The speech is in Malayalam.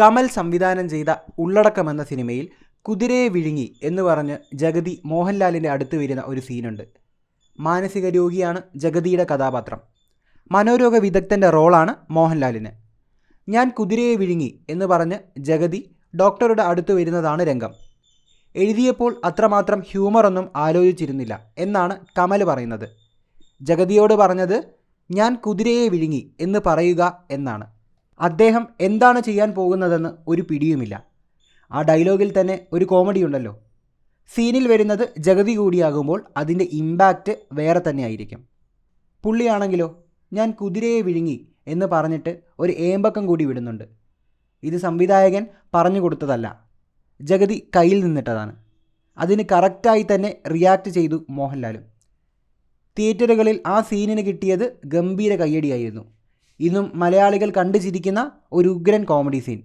കമൽ സംവിധാനം ചെയ്ത ഉള്ളടക്കം എന്ന സിനിമയിൽ കുതിരയെ വിഴുങ്ങി എന്ന് പറഞ്ഞ് ജഗതി മോഹൻലാലിന്റെ അടുത്ത് വരുന്ന ഒരു സീനുണ്ട്. മാനസിക രോഗിയാണ് ജഗതിയുടെ കഥാപാത്രം. മനോരോഗ വിദഗ്ധന്റെ റോളാണ് മോഹൻലാലിന്. ഞാൻ കുതിരയെ വിഴുങ്ങി എന്ന് പറഞ്ഞ് ജഗതി ഡോക്ടറുടെ അടുത്ത് വരുന്നതാണ് രംഗം. എഴുതിയപ്പോൾ അത്രമാത്രം ഹ്യൂമറൊന്നും ആലോചിച്ചിരുന്നില്ല എന്നാണ് കമൽ പറയുന്നത്. ജഗതിയോട് പറഞ്ഞത് ഞാൻ കുതിരയെ വിഴുങ്ങി എന്ന് പറയുക എന്നാണ്. അദ്ദേഹം എന്താണ് ചെയ്യാൻ പോകുന്നതെന്ന് ഒരു പിടിയുമില്ല. ആ ഡയലോഗിൽ തന്നെ ഒരു കോമഡി ഉണ്ടല്ലോ. സീനിൽ വരുന്നത് ജഗതി കൂടിയാകുമ്പോൾ അതിന്റെ ഇമ്പാക്റ്റ് വേറെ തന്നെ ആയിരിക്കും പുള്ളിയാണെങ്കിലോ ഞാൻ കുതിരയെ വിഴുങ്ങി എന്ന് പറഞ്ഞിട്ട് ഒരു ഏമ്പക്കം കൂടി വിടുന്നുണ്ട്. ഇത് സംവിധായകൻ പറഞ്ഞു കൊടുത്തതല്ല. ജഗതി കയ്യിൽ നിന്നിട്ടതാണ്. അതിന് കറക്റ്റായി തന്നെ റിയാക്ട് ചെയ്തു മോഹൻലാലും. തിയേറ്ററുകളിൽ ആ സീനിന് കിട്ടിയത് ഗംഭീര കയ്യടിയായിരുന്നു. ഇന്നും മലയാളികൾ കണ്ടു ചിരിക്കുന്ന ഒരു ഉഗ്രൻ കോമഡി സീൻ